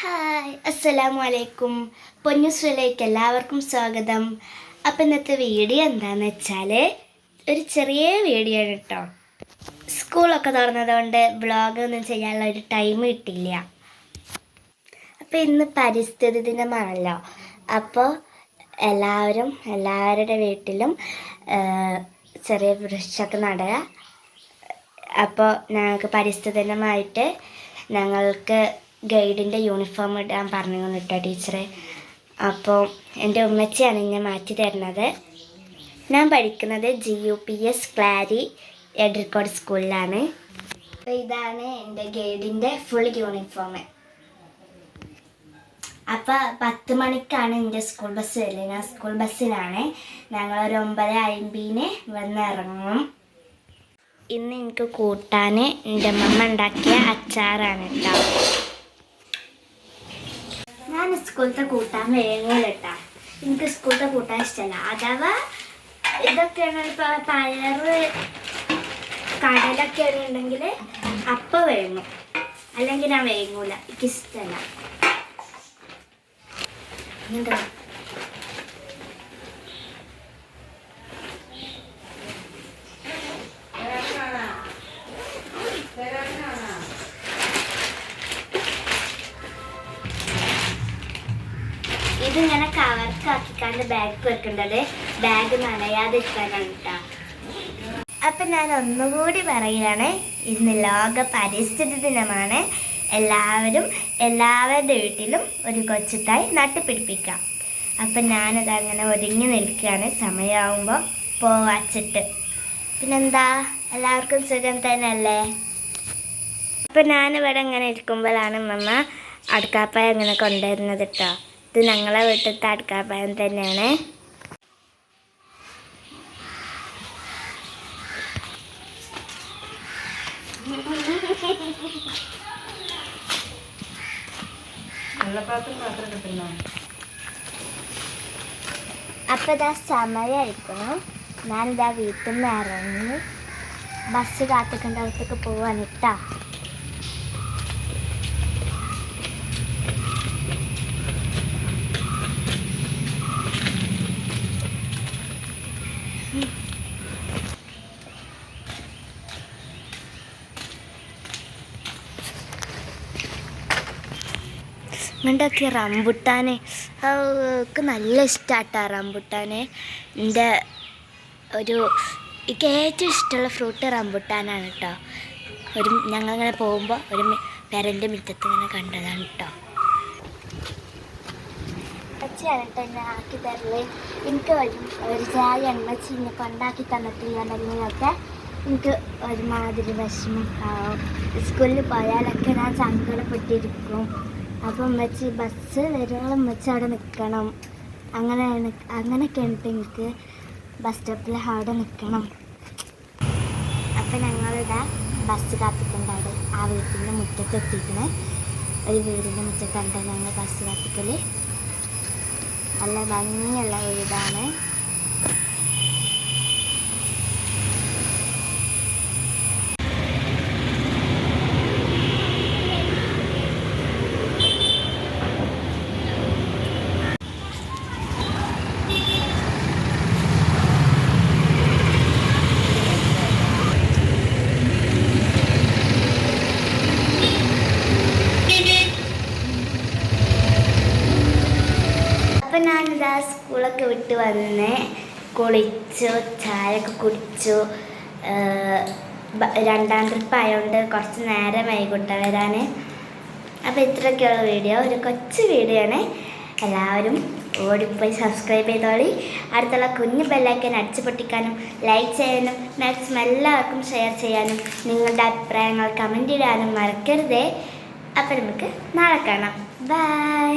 Hi അസ്സലാമു അലൈക്കും പൊന്നുസ്വലേക്ക് എല്ലാവർക്കും സ്വാഗതം. അപ്പം ഇന്നത്തെ വീഡിയോ എന്താണെന്ന് വെച്ചാൽ ഒരു ചെറിയ വീഡിയോ ആണ് കേട്ടോ സ്കൂളൊക്കെ തുറന്നതുകൊണ്ട് ബ്ലോഗ് ഒന്നും ചെയ്യാനുള്ള ഒരു ടൈം കിട്ടില്ല അപ്പം ഇന്ന് പരിസ്ഥിതി ദിനമാണല്ലോ. അപ്പോൾ എല്ലാവരും എല്ലാവരുടെ വീട്ടിലും ചെറിയ വൃക്ഷമൊക്കെ നടുക അപ്പോൾ ഞങ്ങൾക്ക് പരിസ്ഥിതി ദിനമായിട്ട് ഞങ്ങൾക്ക് ഗൈഡിന്റെ യൂണിഫോം ഇടാൻ പറഞ്ഞു കേട്ടോ ടീച്ചറെ. അപ്പോൾ എന്റെ ഉമ്മച്ചിയാണ് എന്നെ മാറ്റി തരുന്നത്. ഞാൻ പഠിക്കുന്നത് G U P S Klari Edarikode സ്കൂളിലാണ് അപ്പോൾ ഇതാണ് എന്റെ ഗൈഡിന്റെ ഫുൾ യൂണിഫോം അപ്പോൾ പത്ത് മണിക്കാണ് എന്റെ സ്കൂൾ ബസ് വരുന്നത്. ഞാൻ സ്കൂൾ ബസ്സിലാണ് ഞങ്ങളൊരു ഒമ്പത് അമ്പതിന് വന്ന് ഇറങ്ങും. ഇന്ന് എനിക്ക് കൂട്ടാൻ എന്റെ അമ്മ ഉണ്ടാക്കിയ അച്ചാറാണ് കേട്ടോ. സ്കൂളത്തെ കൂട്ടാൻ വേഗം കേട്ടാ എനിക്ക് സ്കൂളത്തെ കൂട്ടാൻ ഇഷ്ടമല്ല അഥവാ ഇതൊക്കെയാണ് ഇപ്പോൾ പയറ് കടലൊക്കെ ഉണ്ടെങ്കിൽ അപ്പം വേങ്ങും. അല്ലെങ്കിൽ ഞാൻ വേങ്ങൂല. എനിക്ക് ഇഷ്ടമല്ല എന്താ കവർക്കാക്കിക്കാണ്ട് ബാഗ് വെക്കേണ്ടത്. ബാഗ് നനയാതിരിക്കാനാണ് കേട്ടോ അപ്പം ഞാൻ ഒന്നുകൂടി പറയുകയാണ്. ഇന്ന് ലോക പരിസ്ഥിതി ദിനമാണ്. എല്ലാവരും എല്ലാവരുടെ വീട്ടിലും ഒരു കൊച്ചുത്തായി നട്ടുപിടിപ്പിക്കാം. അപ്പം ഞാനത് അങ്ങനെ ഒരുങ്ങി നിൽക്കുകയാണ്. സമയമാകുമ്പോൾ പോവാച്ചിട്ട്. പിന്നെന്താ? എല്ലാവർക്കും സുഖം തന്നെയല്ലേ? അപ്പം ഞാനിവിടെ ഇങ്ങനെ ഇരിക്കുമ്പോഴാണ് മമ്മ അടുക്കാപ്പായ ഇങ്ങനെ കൊണ്ടുവരുന്നത് കേട്ടോ ഇത് ഞങ്ങളെ വീട്ടിലത്തെ അടുക്കളപ്പഴം തന്നെയാണ്. അപ്പം ഇതാ സമയമായിരിക്കണം ഞാനിതാ വീട്ടിൽ നിന്ന് ഇറങ്ങി ബസ് കാത്തിക്കേണ്ടടത്തേക്ക് പോവാണ് കേട്ടോ ഇങ്ങോട്ടൊക്കെ റംബുട്ടാനെ. ഒക്കെ നല്ല ഇഷ്ടമാട്ടാ റംബുട്ടാനെ. എന്റെ ഒരു എനിക്ക് ഏറ്റവും ഇഷ്ടമുള്ള ഫ്രൂട്ട് റംബുട്ടാനാണ് കേട്ടോ ഒരു ഞങ്ങളിങ്ങനെ പോകുമ്പോൾ ഒരു പെരന്റെ മുറ്റത്ത് ഇങ്ങനെ കണ്ടതാണ് കേട്ടോ അച്ഛയാണ് കേട്ടോ എന്നെ ആക്കി തരൽ. എനിക്ക് ഒരു ചായ എണ്ണച്ചി എന്നെ കൊണ്ടാക്കി തന്നിട്ടില്ലാണ്ടെങ്കിലൊക്കെ എനിക്ക് ഒരുമാതിരി വിഷമം സ്കൂളിൽ പോയാലൊക്കെ ഞാൻ സങ്കടപ്പെട്ടിരിക്കും. അപ്പം ഉമ്മച്ചി ബസ് വരുമ്പോൾ ഉമ്മച്ചി അവിടെ നിൽക്കണം അങ്ങനെയാണ് അങ്ങനെയൊക്കെ ഉണ്ട് എനിക്ക് ബസ് സ്റ്റോപ്പിൽ അവിടെ നിൽക്കണം അപ്പം ഞങ്ങളിതാ ബസ് കാത്തിക്കണ്ട അവിടെ ആ വീട്ടിന്റെ മുറ്റത്ത് എത്തിക്കണേ ഒരു വീടിന്റെ മുറ്റത്തുണ്ട് ഞങ്ങൾ ബസ് കാത്തിക്കൽ നല്ല ഭംഗിയുള്ള വീടാണ് അപ്പം ഞാനിതാ സ്കൂളൊക്കെ വിട്ട് വന്ന് കുളിച്ചു ചായയൊക്കെ കുടിച്ചു. രണ്ടാം ട്രിപ്പ് ആയതുകൊണ്ട് കുറച്ച് നേരം വൈകിട്ട് വരാൻ അപ്പോൾ ഇത്രയൊക്കെയുള്ള വീഡിയോ. ഒരു കൊച്ചു വീഡിയോ ആണ്. എല്ലാവരും ഓടിപ്പോയി സബ്സ്ക്രൈബ് ചെയ്തോളി. അടുത്തുള്ള കുഞ്ഞു ബെല്ലൈക്കൻ അടിച്ചു പൊട്ടിക്കാനും ലൈക്ക് ചെയ്യാനും മാക്സിമം എല്ലാവർക്കും ഷെയർ ചെയ്യാനും നിങ്ങളുടെ അഭിപ്രായങ്ങൾ കമന്റ് ഇടാനും മറക്കരുതേ. അപ്പോൾ നമുക്ക് നാളെ കാണാം. ബൈ